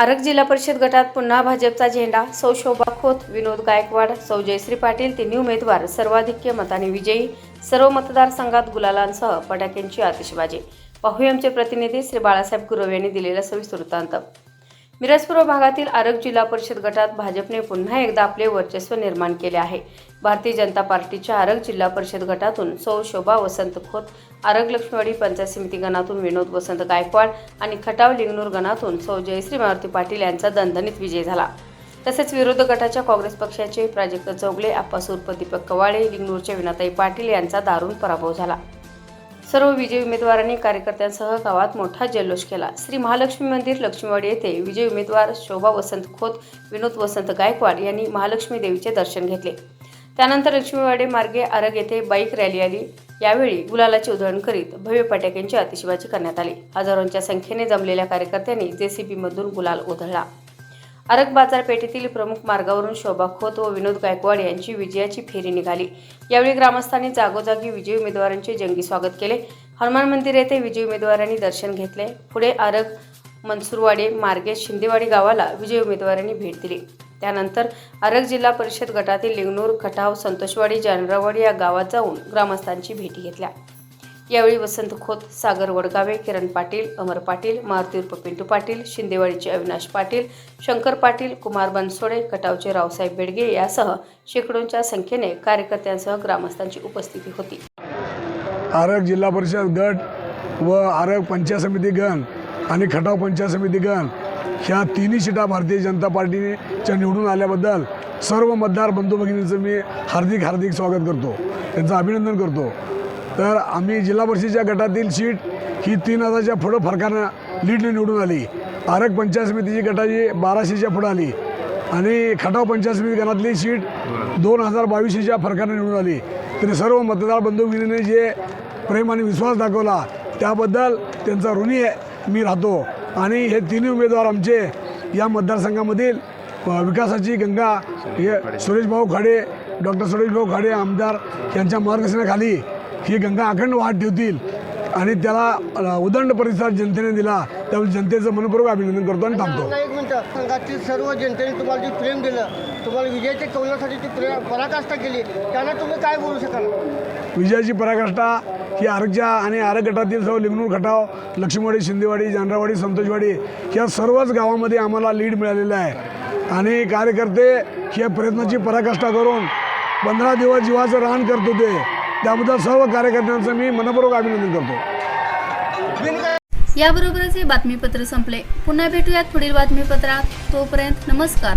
आरग जिल्हा परिषद गटात पुन्हा भाजपचा झेंडा सौ शोभा खोत विनोद गायकवाड सौ जयश्री पाटील तिन्ही उमेदवार सर्वाधिक्य मताने विजयी सर्व मतदारसंघात गुलालांसह फटाक्यांची आतिषबाजी पाहूया आमचे प्रतिनिधी श्री बाळासाहेब गुरव यांनी दिलेला सविस्तर वृत्तांत. मिरजपूर्व भागातील आरग जिल्हा परिषद गटात भाजपने पुन्हा एकदा आपले वर्चस्व निर्माण केले आहे. भारतीय जनता पार्टीच्या आरग जिल्हा परिषद गटातून सौ शोभा वसंत खोत आरग लक्ष्मीवाडी पंचायत समिती गणातून विनोद वसंत गायकवाड आणि खटाव लिंगनूर गणातून सौ जयश्री मारुती पाटील यांचा दणदणीत विजय झाला. तसेच विरोधी गटाच्या काँग्रेस पक्षाचे प्राजक्त चौगले आप्पासूर्प दीपक कवाळे लिंगनूरच्या विनाताई पाटील यांचा दारुण पराभव झाला. सर्व विजयी उमेदवारांनी कार्यकर्त्यांसह गावात मोठा जल्लोष केला. श्री महालक्ष्मी मंदिर लक्ष्मीवाडी येथे विजयी उमेदवार शोभा वसंत खोत विनोद वसंत गायकवाड यांनी महालक्ष्मी देवीचे दर्शन घेतले. त्यानंतर लक्ष्मीवाडे मार्गे आरग येथे बाईक रॅली आली. यावेळी गुलालाची उधळण करीत भव्य फटाक्यांची आतिषबाजी करण्यात आली. हजारोंच्या संख्येने जमलेल्या कार्यकर्त्यांनी जेसीबीमधून गुलाल उधळला. आरग बाजारपेठेतील प्रमुख मार्गावरून शोभा खोत व विनोद गायकवाड यांची विजयाची फेरी निघाली. यावेळी ग्रामस्थांनी जागोजागी विजयी उमेदवारांचे जंगी स्वागत केले. हनुमान मंदिर येथे विजयी उमेदवारांनी दर्शन घेतले. पुढे आरग मनसूरवाडी मार्गे शिंदेवाडी गावाला विजयी उमेदवारांनी भेट दिली. त्यानंतर आरग जिल्हा परिषद गटातील लिंगनूर खटाव संतोषवाडी जानरावाडी या गावात जाऊन ग्रामस्थांची भेटी घेतल्या. यावेळी वसंत खोत सागर वडगावे किरण पाटील अमर पाटील मारुती उर्फ पिंटू पाटील शिंदेवाडीचे अविनाश पाटील शंकर पाटील कुमार बनसोडे कटावचे रावसाहेब बेडगे यासह शेकडोंच्या संख्येने कार्यकर्त्यांसह ग्रामस्थांची उपस्थिती होती. आरग जिल्हा परिषद गट व आरग पंचायत समिती गण आणि खटाव पंचायत समिती गण ह्या तिन्ही शिटा भारतीय जनता पार्टीच्या निवडून आल्याबद्दल सर्व मतदार बंधू भगिनींचं मी हार्दिक हार्दिक स्वागत करतो. त्यांचं अभिनंदन करतो. तर आम्ही जिल्हा परिषदेच्या गटातील सीट ही तीन हजारच्या पुढं फरकानं लीडने निवडून आली. आरग पंचायत समितीची गटाची बाराशेच्या पुढं आली. आणि खटाव पंचायत समिती गणातली सीट दोन हजार बावीसशेच्या फरकानं निवडून आली. तरी सर्व मतदार बंधुगिरीने जे प्रेम आणि विश्वास दाखवला त्याबद्दल त्यांचा ऋणी मी राहतो. आणि हे तिन्ही उमेदवार आमचे या मतदारसंघामधील विकासाची गंगा हे सुरेशभाऊ खाडे डॉक्टर सुरेशभाऊ खाडे आमदार यांच्या मार्गदर्शनाखाली ही गंगा अखंड वाहत ठेवतील. आणि त्याला उदंड प्रतिसाद जनतेने दिला त्यावेळी जनतेचं मनपूर्वक अभिनंदन करतो आणि थांबतो. मला एक मिनटं. संघातील सर्व जनतेने तुम्हाला जे प्रेम दिलं तुम्हाला विजयाच्या कौलासाठी जी प्रेम पराकाष्ठा केली त्यांना तुम्ही काय बोलू शकाल? विजयाची पराकाष्ठा ही आरगच्या आणि आरग गटातील सर्व लिंगणूर खटाव लक्ष्मीवाडी शिंदेवाडी जानरावाडी संतोषवाडी या सर्वच गावामध्ये आम्हाला लीड मिळालेलं आहे. आणि कार्यकर्ते या प्रयत्नाची पराकाष्ठा करून पंधरा दिवस जीवाचं रान करत होते. त्याबद्दल सर्व कार्यकर्त्यांचं मी मनपूर्वक अभिनंदन करतो. याबरोबरच हे बातमीपत्र संपले. पुन्हा भेटूयात पुढील बातमीपत्रात. तोपर्यंत नमस्कार.